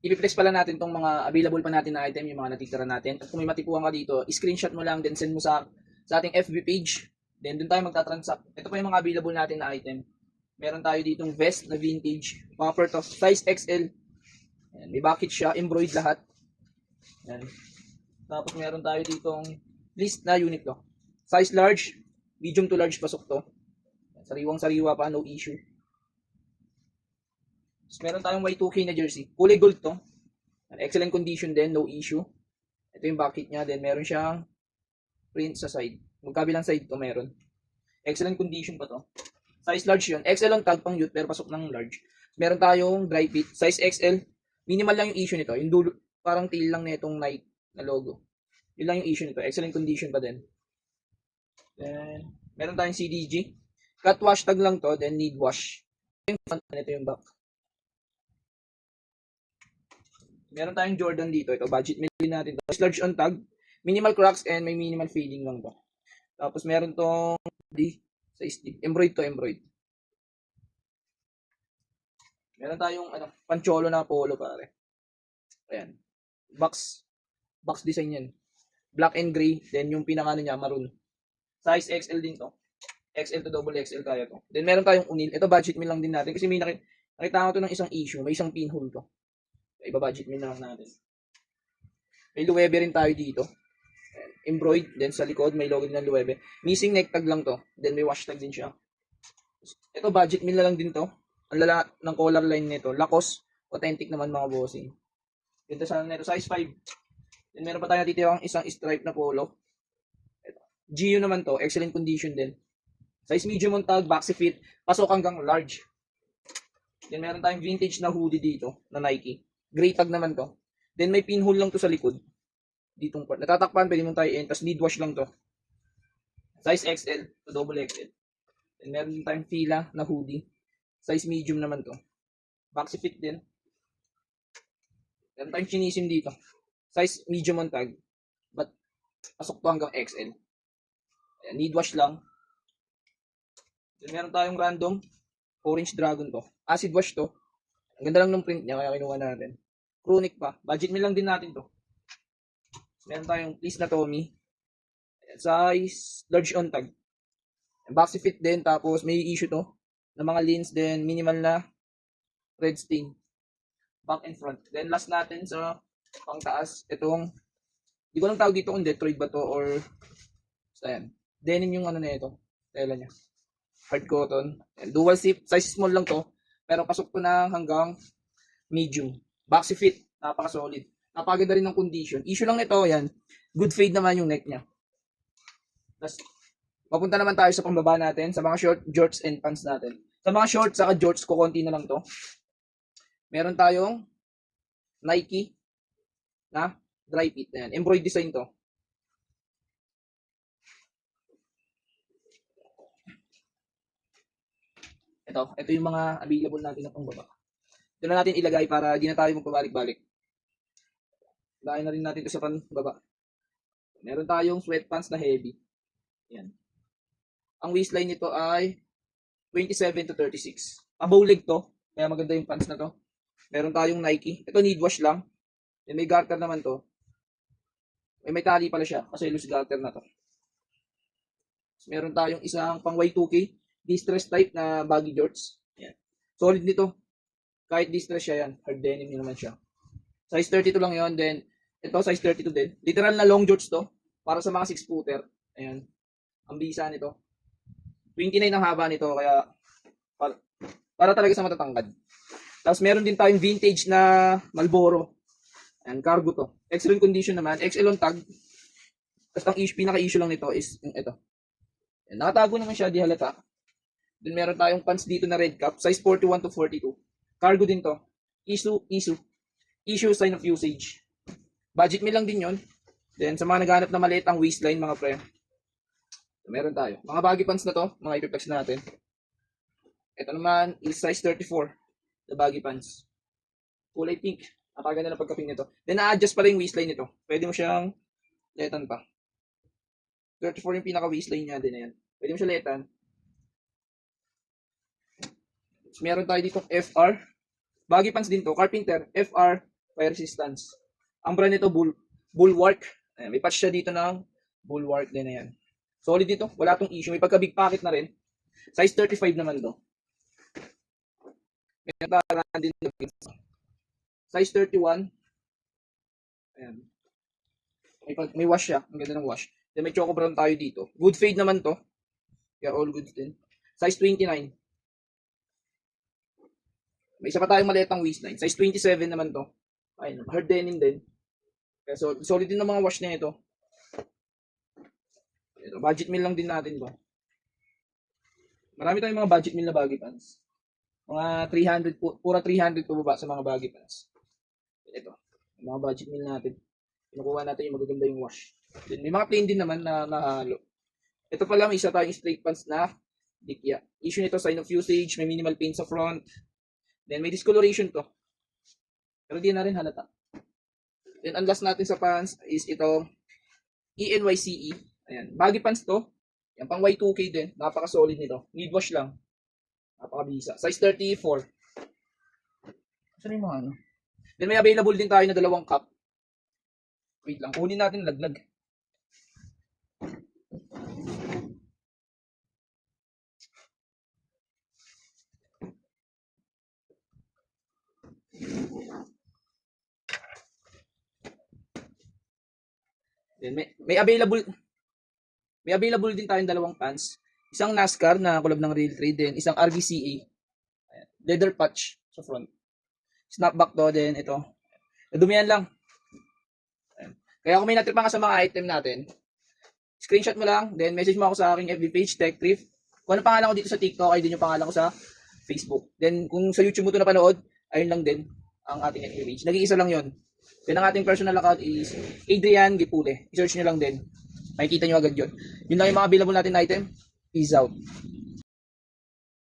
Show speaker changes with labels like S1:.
S1: ipiplex pala natin tong mga available pa natin na item, yung mga natitira natin. At kung may matipuan ka dito, screenshot mo lang, then send mo sa, sa ating FB page. Then doon tayo magta-transact. Ito pa yung mga available natin na item. Meron tayo ditong vest na vintage, puffer to, size XL. Ayan, may bucket siya, embroidered lahat. Ayan. Tapos meron tayo ditong list na unit to. Size large, medium to large pasok to. Sariwang sariwa pa, no issue. Tapos meron tayong Y2K na jersey. Kulay gold to. Excellent condition din, no issue. Ito yung bucket niya. Then meron siyang print sa side. Magkabilang side to meron. Excellent condition pa to. Size large yun. XL ang tag pang youth pero pasok ng large. Meron tayong dry fit. Size XL. Minimal lang yung issue nito. Yung dulo, parang tail lang na itong Nike na logo. Yun lang yung issue nito. Excellent condition pa din. Then, meron tayong CDG. Cut wash tag lang to, then need wash. Yung front, ito yung back. Meron tayong Jordan dito. Ito, budget meal natin to. Large on tag. Minimal cracks and may minimal fading lang to. Tapos meron tong di sa stick. Embroid to, embroid. Meron tayong ano, pancholo na polo pare. Ayan. Box box design yan. Black and gray, then yung pinaka ano niya maroon. Size XL din to. XL to double XL kaya to. Then meron tayong unil. Ito budget meal lang din natin kasi may nakita, nakita ko to ng isang issue, may isang pinhole to. Iba budget meal na lang natin. May luwebe rin tayo dito. Embroid, then sa likod may logo din ng luwebe. Missing neck tag lang to. Then may wash tag din siya. Ito budget meal na lang din to. Ang lala ng collar line nito. Lacoste. Authentic naman mga bossing. Ganda sana nito. Size 5. Then meron pa tayo dito yung isang stripe na polo. Ito. GU naman to. Excellent condition din. Size medium ang tag. Baxi fit. Pasok hanggang large. Then meron tayong vintage na hoodie dito. Na Nike. Gray tag naman to. Then may pinhole lang to sa likod. Ditong part. Natatakpan. Pwede mong tayo in. Tapos lead wash lang to. Size XL to double XL. Then meron din tayong fila na hoodie. Size medium naman to. Baxi fit din. Meron tayong chinisim dito. Size medium ang tag. But pasok to hanggang XL. Ayan, need wash lang. Then meron tayong random orange dragon to. Acid wash to. Ang ganda lang ng print niya kaya kinuha natin. Chronic pa. Budget meal lang din natin to. Meron tayong please na Tommy. Size large on tag. Boxy fit din tapos may issue to ng mga lines then minimal na red stain back and front. Then last natin sa pangtaas itong di ko lang tawag dito kung Detroit ba to or basta yan. Denim yung ano na ito. Tela niya. Hard cotton. And dual zip. Size small lang to. Pero pasok ko na hanggang medium. Boxy fit. Napaka-solid. Napakaganda rin ng condition. Issue lang nito, yan. Good fade naman yung neck niya. Tapos, Papunta naman tayo sa pambaba natin, sa mga short jorts and pants natin. Sa mga shorts, saka jorts, kukunti na lang to. Meron tayong Nike na dry fit na yan. Embroidered design to. Ito, ito yung mga available natin na pambaba. Ito na natin ilagay para di na tayo magpabalik-balik. Lagay na rin natin ito sa pambaba. Meron tayong sweatpants na heavy. Yan. Ang waistline nito ay 27 to 36. Pabow leg to. Kaya maganda yung pants na to. Meron tayong Nike. Ito need wash lang. May garter naman to. May may tali pala siya kasi loose garter na to. Tapos meron tayong isang pang Y2K. Distress type na baggy shorts. Yan. Solid nito. Kahit distress siya yan. Hard denim naman siya. Size 32 lang yon Then, ito size 32 din. Literal na long shorts to. Para sa mga 6 footer. Ayan. Ang bisa nito. 29 ang haba nito kaya para, para talaga sa matatangkad. Tapos meron din tayong vintage na Malboro. Ayan, cargo to. Excellent condition naman. XL on tag. Tapos ang issue, pinaka-issue lang nito is yung ito. Ayan, nakatago naman siya, di halata. Then meron tayong pants dito na red cap. Size 41 to 42. Cargo din to. Issue, issue. Issue sign of usage. Budget meal lang din yon. Then sa mga naghanap na maliit ang waistline mga pre. Meron tayo. Mga baggy pants na to, mga ipiplex natin. Ito naman is size 34. The baggy pants. Kulay pink. Napakaganda ng pagka-pink nito. Then na-adjust pa rin yung waistline nito. Pwede mo siyang letan pa. 34 yung pinaka waistline niya din na yan. Pwede mo siya letan. Meron tayo dito FR. Baggy pants din to. Carpenter. FR fire resistance. Ang brand nito, Bull, Bulwark. Ayan, may patch siya dito ng Bulwark din na yan. Solid dito, wala tong issue. May pagka big pocket na rin. Size 35 naman to. May nataran din na Size 31. Ayan. May, pag, may wash siya. Ang ganda ng wash. Then may choco brown tayo dito. Good fade naman to. Kaya all goods din. Size 29. May isa pa tayong maliit ang waistline. Size 27 naman to. Ayun, hard denim din. Kaya so, solid din ng mga wash na ito. Ito, budget meal lang din natin to. Marami tayong mga budget meal na baggy pants. Mga 300, pu- pura 300 pababa sa mga baggy pants. Ito, mga budget meal natin. Kinukuha natin yung magaganda yung wash. Then, may mga plain din naman na nahalo. Ito pala, may isa tayong straight pants na dikya. Issue nito, sign of usage, may minimal paint sa front. Then, may discoloration to. Pero di na rin halata. Then, ang last natin sa pants is ito, E ENYCE. Ayan. Baggy pants to. Yan, pang Y2K din. Napaka-solid nito. Need wash lang. Napaka-bisa. Size 34. Saan yung mga ano? Then, may available din tayo na dalawang cup. Wait lang. Kunin natin laglag. Then may, may available may available din tayong dalawang pants. Isang NASCAR na kulab ng Rail Trade din, isang RVCA. Leather patch sa front. Snapback to din ito. Nadumihan lang. Kaya kung may natripa ka sa mga item natin, screenshot mo lang, then message mo ako sa aking FB page, Tech Thrift. Kung ano pangalan ko dito sa TikTok, ay din yung pangalan ko sa Facebook. Then kung sa YouTube mo ito napanood, ayun lang din ang ating FB page. Nag-iisa lang yon. Then ang ating personal account is Adrian Gipule. I-search nyo lang din. Makikita nyo agad yun. Yun lang yung mga available natin na item. Peace out.